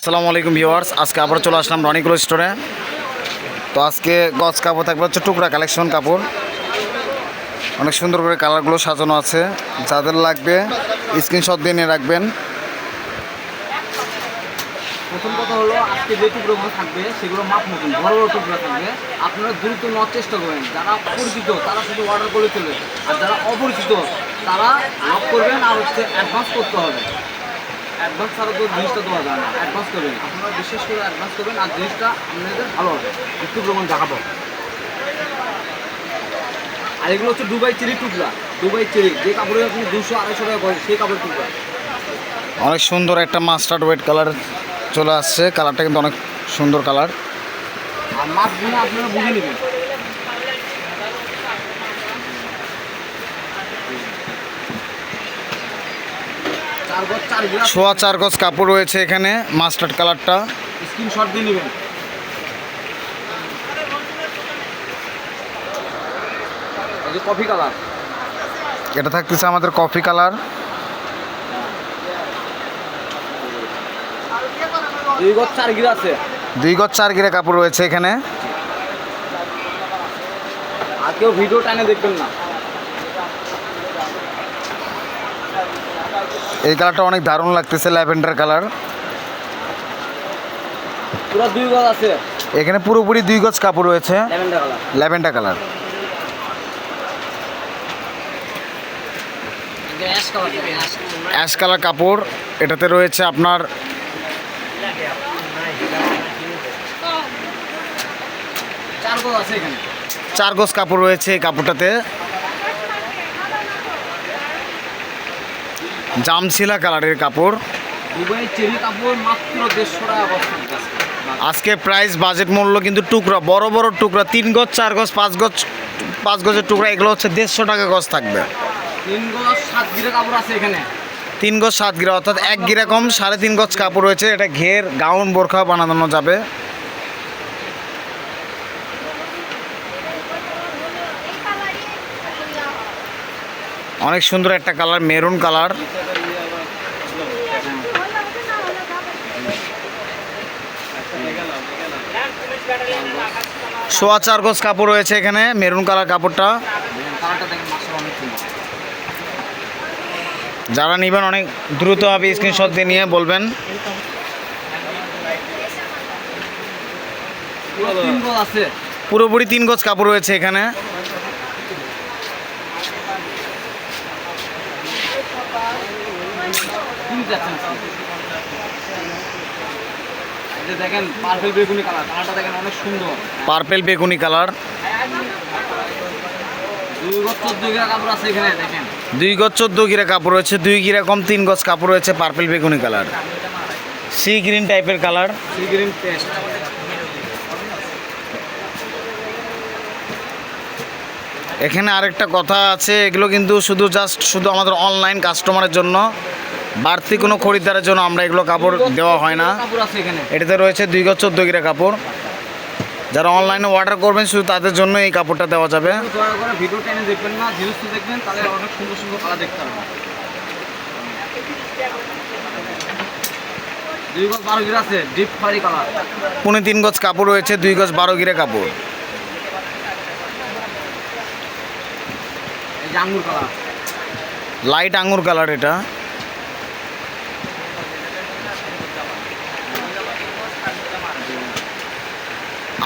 আসসালামু আলাইকুম ভিউয়ার্স, আজকে আবার চলে আসলাম রনিকুল স্টোরে। তো আজকে গজ কাপড় থাকবে হচ্ছে টুকরা কালেকশন কাপড়। অনেক সুন্দর করে কালারগুলো সাজানো আছে। যাদের লাগবে স্ক্রিনশট দিয়ে নিয়ে রাখবেন। প্রথম কথা হলো, আজকে যে টুকরোগুলো থাকবে, সেগুলো মাপ মতন বড় বড় টুকরো থাকবে। আপনারা দ্রুত নেওয়ার চেষ্টা করবেন যারা পরিচিত, তারা শুধু অর্ডার করে চলবে আর যারা অপরিচিত, তারা লক করবেন আর হচ্ছে অ্যাডভান্স করতে হবে। অ্যাডভান্স ছাড়া তো জিনিসটা দেওয়া যায় না অ্যাডভান্স করবেন আপনারা বিশেষ করে অ্যাডভান্স করবেন আর জিনিসটা আপনাদের ভালো হবে। টুকরোগুলো দেখাবো। আর এগুলো হচ্ছে দুবাই চেরি টুকরা। দুবাই চেরি যে কাপড়ে আপনি দুশো আড়াইশো টাকা পড়ে সেই কাপড় টুকরা। অনেক সুন্দর একটা মাস্টার্ড হোয়াইট কালার চলে আসছে। কালারটা কিন্তু অনেক সুন্দর কালার। আর মাছগুলো আপনারা বুঝে নেবেন চার গজ চার গ্লাস সোয়া চার গজ কাপড় রয়েছে এখানে মাস্টার্ড কালারটা স্ক্রিনশট দিয়ে নেবেন। কফি কালার এটা থাকতেছে আমাদের কফি কালার দুই গজ চার গিরা আছে। দুই গজ চার গিরে কাপড় রয়েছে এখানে। আর কেউ ভিডিও টানে দেখবেন না। এই কালারটা অনেক দারুণ লাগতেছে ল্যাভেন্ডার কালার। পুরো দুই গজ আছে। এখানে পুরোপুরি দুই গজ কাপড় রয়েছে। Lavender colour. Lavender colour. Ash colour কাপড় এটাতে রয়েছে আপনার চার গজ চার গজ কাপড় রয়েছে এই কাপড়টাতে। জামশিলা কালারের কাপড়। দুবাই চেরি কাপড় মাত্র দেড়শো টাকা আজকে। প্রাইস বাজেট মূল্য কিন্তু টুকরা বড় বড় টুকরা তিন গজ চার গজ পাঁচ গজ পাঁচ গজের টুকরা এগুলো হচ্ছে দেড়শো টাকা গজ থাকবে। তিন গজ সাত গিরে কাপড় আছে এখানে। তিন গজ সাত গিরা অর্থাৎ এক গিরা কম সাড়ে তিন গজ কাপড় রয়েছে। এটা ঘের গাউন বোরখা বানানো যাবে। অনেক সুন্দর একটা কালার, মেরুন কালার। সোয়া চার গজ কাপড় রয়েছে এখানে, মেরুন কালার কাপড়টা। যারা নেবেন অনেক দ্রুত হবে স্ক্রিনশট দিয়ে নিয়ে বলবেন। পুরোপুরি তিন গজ কাপড় রয়েছে এখানে। যাচ্ছেন দেখেন পার্পেল বেগুনি কালার কালারটা দেখেন অনেক সুন্দর। পার্পেল বেগুনি কালার দুই গজ চোদ্দ গিরা কাপড় রয়েছে দুই গিরা কম তিন গজ কাপড় রয়েছে পার্পেল বেগুনি কালার সি গ্রিন টাইপের কালার সি গ্রিন পেস্ট এখানে আরেকটা কথা আছে এগুলো কিন্তু শুধু জাস্ট শুধু আমাদের অনলাইন কাস্টমারের জন্য। বাড়তি কোনো খরিদ্দারের জন্য আমরা এগুলো কাপড় দেওয়া হয় না। এটাতে রয়েছে দুই গজ চোদ্দ গিরা কাপড়। যারা অনলাইনে অর্ডার করবেন শুধু তাদের জন্য এই কাপড়টা দেওয়া যাবে। ভিডিও টেনে দেখবেন না জিনিসটা দেখবেন তাহলে অনেক সুন্দর সুন্দর কালার দেখতে পারবেন দুই গজ বারো গিরা আছে ডিপ ফারি কালার পুনে তিন গজ কাপড় রয়েছে দুই গজ বারো গিরে কাপড়। লাইট আঙুর কালার এটা।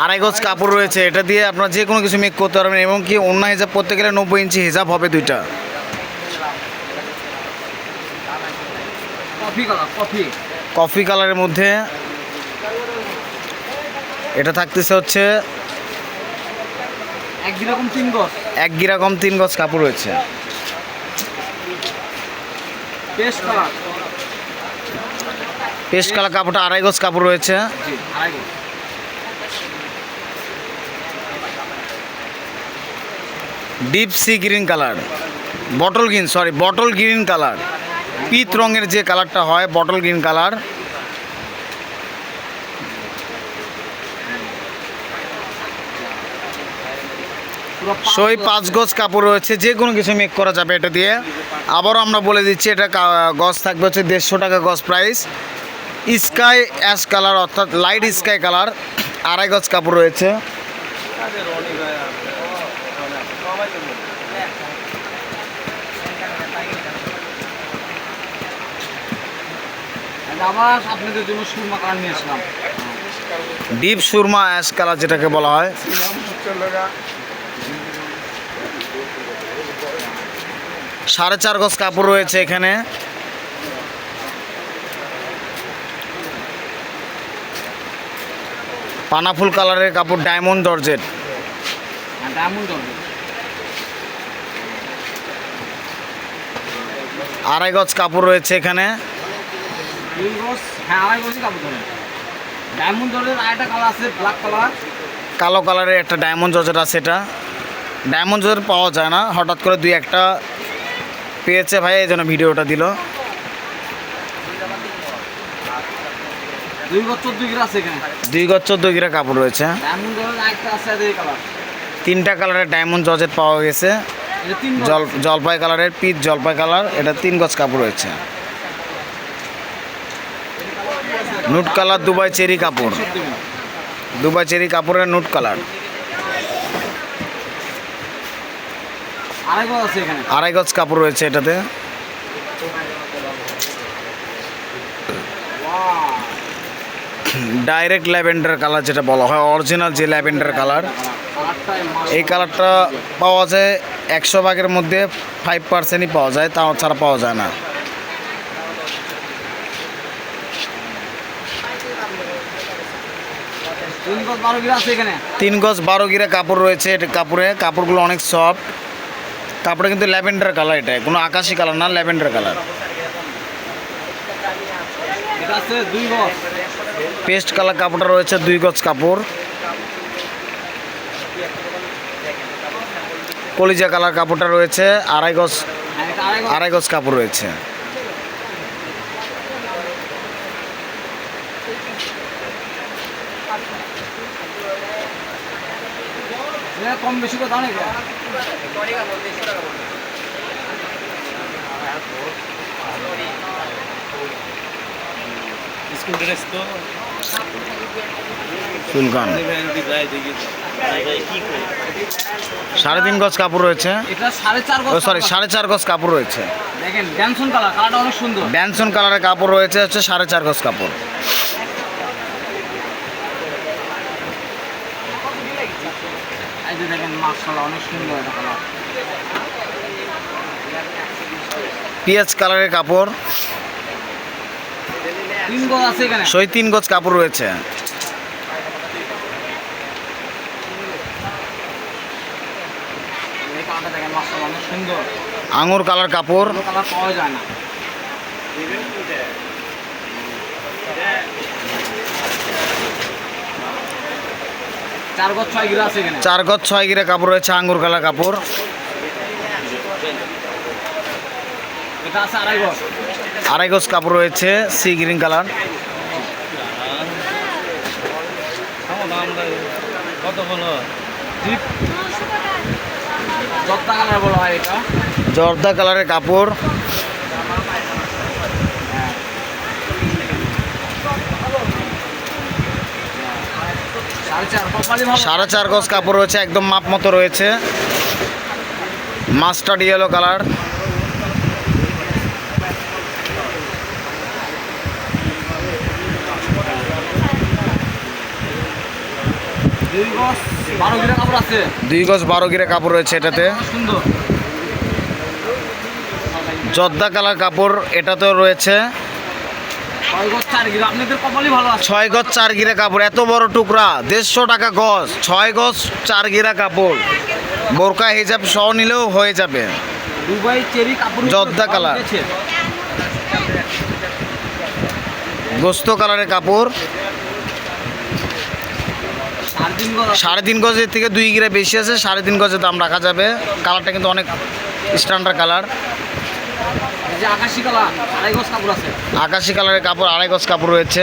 আড়াই গজ কাপড় রয়েছে এটা দিয়ে আপনারা যে কোনো কিছু মেক করতে পারবেন এবং কি অন্য হিসাব করতে গেলে নব্বই ইঞ্চি হিসাব হবে দুইটা। কফি কফি কফি কালারের মধ্যে এটা থাকতেছে হচ্ছে এক যেরকম তিন গজ। এক তিন গজ কাপড় রয়েছে। পেস্ট কালার কাপড়টা আড়াই গজ কাপড় রয়েছে। আড়াই গজ। Deep sea green colour bottle green sorry bottle green colour পিত রঙের যে কালারটা হয় বটল গ্রিন কালার সই পাঁচ গজ কাপড় রয়েছে, যে কোনো কিছু মেক করা যাবে এটা দিয়ে। আবারও আমরা বলে দিচ্ছি, এটা গজ থাকবে হচ্ছে দেড়শো টাকা গজ প্রাইস স্কাই অ্যাশ কালার অর্থাৎ লাইট স্কাই কালার আড়াই গজ কাপড় রয়েছে। আবার আপনাদের জন্য সুরমা কালার নিয়ে আসলাম। ডিপ সুরমা অ্যাশ কালার যেটাকে বলা হয়। সাড়ে চার গজ কাপড় রয়েছে এখানে। পানাফুল কালারের কাপড় ডায়মন্ড ডায়মন্ড হবে আড়াই গজ কাপড় রয়েছে এখানে। দুই হ্যাঁ আড়াই গজই কাপড় ধরে। ডায়মন্ড জলের আরেকটা কালার আছে ব্ল্যাক কালার কালো কালারের একটা ডায়মন্ড জর্জেট আছে এটা। ডায়মন্ড জর্জেট পাওয়া যায় না হঠাৎ করে দুই একটা পেয়েছে ভাই এই জন্য ভিডিওটা দিল। দুই গজ চোদ্দ গিরা দুই চোদ্দ গিরা কাপড় রয়েছে। তিনটা কালারের ডায়মন্ড জর্জেট পাওয়া গেছে। জল জলপাই কালারের পিচ জলপাই কালার এটা তিন গজ কাপড় রয়েছে। নুট কালার দুবাই চেরি কাপড়। দুবাই চেরি কাপড়ের নুট কালার। আড়াই গজ কাপড় রয়েছে এটাতে। ডাইরেক্ট ল্যাভেন্ডার কালার যেটা বলা হয় অরিজিনাল যে ল্যাভেন্ডার কালার। এই কালারটা পাওয়া যায় একশো ভাগের মধ্যে ফাইভ পার্সেন্টই পাওয়া যায় তাও ছাড়া পাওয়া যায় না। তিন গজ বারো গিরা কাপড় রয়েছে এটা কাপড়ে। কাপড়গুলো অনেক সফট। কাপড়ে কিন্তু ল্যাভেন্ডার কালার এটা। কোনো আকাশি কালার না ল্যাভেন্ডার কালার। পেস্ট কালার কাপড়টা রয়েছে দুই গজ কাপড়। কলিজা কালার কাপড়টা রয়েছে আড়াই গজ হ্যাঁ আড়াই গজ কাপড় রয়েছে। কম বেশি করে নাকি? স্কুল ড্রেস তো। চুলকান। সাড়ে তিন গজ কাপড় রয়েছে। সাড়ে চার গজ সরি কাপড়। সাড়ে চার গজ কাপড় রয়েছে। ব্যানসন কালারের কাপড় রয়েছে হচ্ছে সাড়ে চার গজ কাপড়। অনেক সুন্দর পিঁয়াজ কালারের কাপড়। সই তিন গজ কাপড় রয়েছে। আঙুর কালার কাপড়। পাওয়া যায় না। চার গজ ছয় গিরা কাপড় রয়েছে আঙ্গুর কালার কাপড়। আড়াই গজ। কাপড় রয়েছে সি গ্রিন কালার। জর্দা কালারের কাপড়। সাড়ে চার গজ কাপড় রয়েছে একদম মাপ মতো রয়েছে। মাস্টার্ড ইয়েলো কালার দুই গজ বারো গিরা কাপড় রয়েছে এটাতে। জর্দা কালার কাপড় এটাতেও রয়েছে। ছয় গজ চার গিরা কাপড় এত বড় টুকরা দেড়শো টাকা গজ ছয় গজ চার গিরা কাপড়। বোরকা হিজাব সহ নিলেও হয়ে যাবে। জর্দা কালার। গোস্ত কালারের কাপড়। সাড়ে তিন গজের থেকে দুই গিরে বেশি আছে সাড়ে তিন গজের দাম রাখা যাবে। কালারটা কিন্তু অনেক স্ট্যান্ডার্ড কালার। যে আকাশি কালার আড়াই গজ কাপড় আছে। আকাশি কালারের কাপড় আড়াই গজ কাপড় রয়েছে।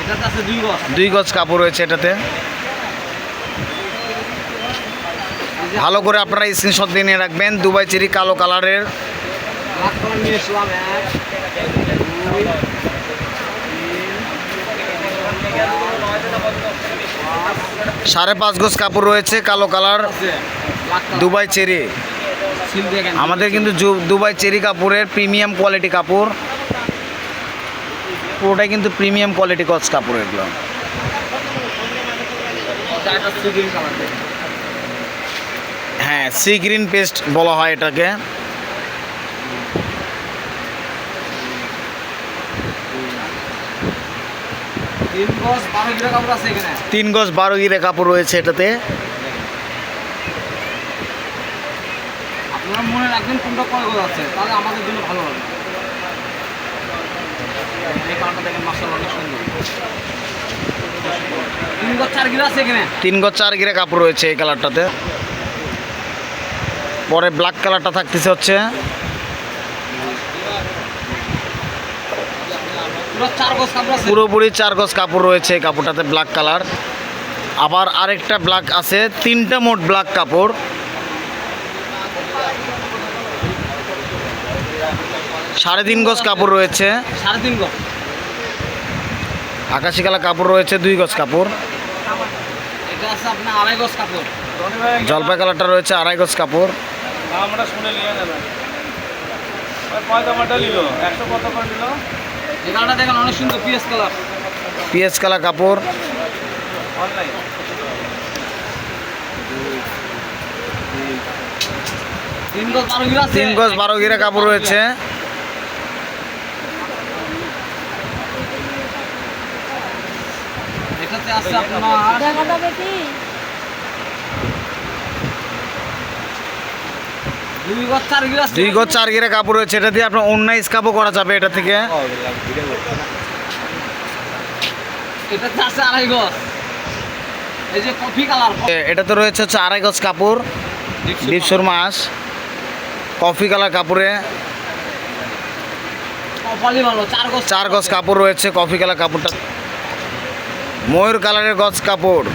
এটাতে আছে দুই গজ। দুই গজ কাপড় রয়েছে এটাতে। ভালো করে আপনারা স্ক্রিনশট দিয়ে নিয়ে রাখবেন দুবাই চেরি কালো কালারের। সাড়ে পাঁচ গজ কাপড় রয়েছে কালো কালার দুবাই চেরি। আমাদের কিন্তু দুবাই চেরি কাপড়ের প্রিমিয়াম কোয়ালিটি কাপড়। পুরোটাই কিন্তু প্রিমিয়াম কোয়ালিটি গজ কাপড় এগুলো। দেখেন হ্যাঁ সি গ্রিন পেস্ট বলা হয় এটাকে। তিন গজ বারো গিরে কাপড় রয়েছে এটাতে। মনে রাখবেন কোনটা কয় গজ আছে তাহলে আমাদের জন্য ভালো হবে। এই কালারটা দেখেন মাসাল অনেক সুন্দর। তিন গজ চার কিলো আছে এখানে। তিন গজ চার গিরে কাপড় রয়েছে এই কালারটাতে। পরে ব্ল্যাক কালারটা থাকতেছে হচ্ছে। পুরোপুরি চার গজ কাপড় রয়েছে এই কাপড়টাতে ব্ল্যাক কালার। আবার আরেকটা ব্ল্যাক আছে তিনটা মোট ব্ল্যাক কাপড়। সাড়ে তিন গজ কাপড় রয়েছে। সাড়ে তিন গজ। আকাশি কালার কাপড় রয়েছে দুই গজ কাপড়। এটা আছে আপনার আড়াই গজ কাপড়। জলপাই কালারটা রয়েছে আড়াই গজ কাপড়। PS colour. কাপড়। তিন গজ বারো কিলো তিন গজ বারো গিরা কাপড় রয়েছে এটাতে আছে আপনার দেখা যাবে কি দুই গজ চার গিরা কাপড় রয়েছে এটা দিয়ে আপনার অন্য স্কাপও করা যাবে এটা থেকে। এটাতে আছে আড়াই গজ। এই যে কফি কালার। এ- এটাতে রয়েছে হচ্ছে আড়াই গজ কাপড় ডিপসোর মাস কফি কালার কাপড়ে। চার গজ কাপড় রয়েছে কফি কালার কাপড়টা। ময়ূর কালারের গজ কাপড়।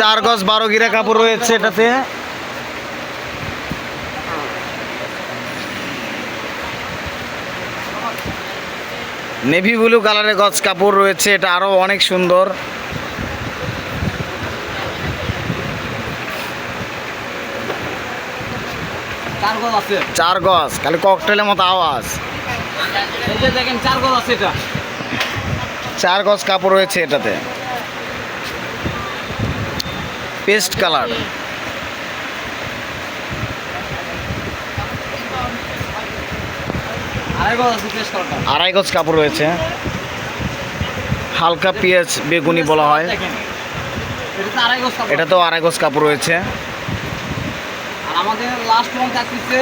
চার গজ বারো গিরা কাপড় রয়েছে এটাতে। নেভি ব্লু কালারের গজ কাপড় রয়েছে এটা আরও অনেক সুন্দর। চার গজ খালি ককটেলের মতো আওয়াজ। দেখেন চার গজ আছে এটা। চার গজ কাপড় রয়েছে এটাতে। Paste colour. আড়াই গজ কাপড় রয়েছে। হালকা পেঁয়াজ বেগুনি বলা হয়। কাপড়। এটাতেও আড়াই গজ কাপড় রয়েছে। আর আমাদের লাস্ট ওয়ান থাকতেছে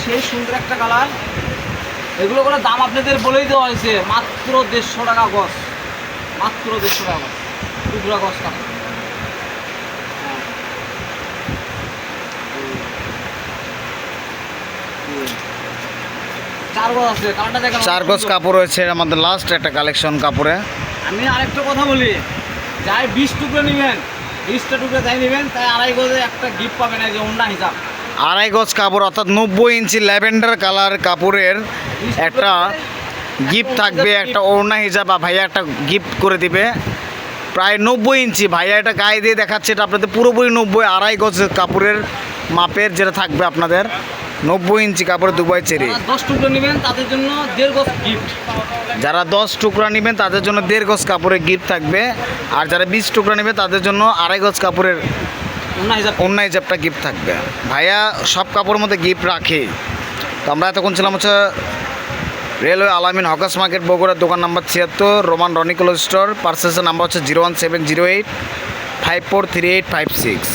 সেই সুন্দর একটা কালার এগুলো করে দাম আপনাদের বলেই দেওয়া হয়েছে মাত্র দেড়শো টাকা গজ। মাত্র দেড়শো টাকা গজ টুকরা গজ কাপড় চার গজ কাপড় রয়েছে আমাদের লাস্ট একটা কালেকশন কাপড়ে। আমি আরেকটা কথা বলি যাই বিশ টুকরো নেবেন বিশটা টুকরো যাই নেবেন তাই আড়াই গজে একটা গিফট পাবেন এই যে অন্য হিসাব। আড়াই গজ কাপড় অর্থাৎ নব্বই ইঞ্চি ল্যাভেন্ডার কালার কাপড়ের একটা গিফট থাকবে একটা ওড়না হিসাব বা ভাইয়া একটা গিফট করে দিবে। প্রায় নব্বই ইঞ্চি ভাইয়া এটা গায়ে দিয়ে দেখাচ্ছে এটা আপনাদের পুরোপুরি নব্বই আড়াই গজ কাপড়ের মাপের যেটা থাকবে আপনাদের নব্বই ইঞ্চি কাপড় দুবাই চেরি। দশ টুকরো নেবেন তাদের জন্য দেড় গজ গিফট যারা দশ টুকরা নেবেন তাদের জন্য দেড় গজ কাপড়ের গিফট থাকবে। আর যারা বিশ টুকরা নেবে তাদের জন্য আড়াই গজ কাপড়ের অন্য হিসাব হিসাবটা গিফট থাকবে। ভাইয়া সব কাপড়ের মধ্যে গিফট রাখে। তো আমরা এতক্ষণ ছিলাম হচ্ছে রেলওয়ে আলামিন হকাস মার্কেট বগুড়ার দোকান নাম্বার ছিয়াত্তর রোমান রনিকল স্টোর পার্সেসের নাম্বার হচ্ছে zero one seven zero eight five four three eight five six.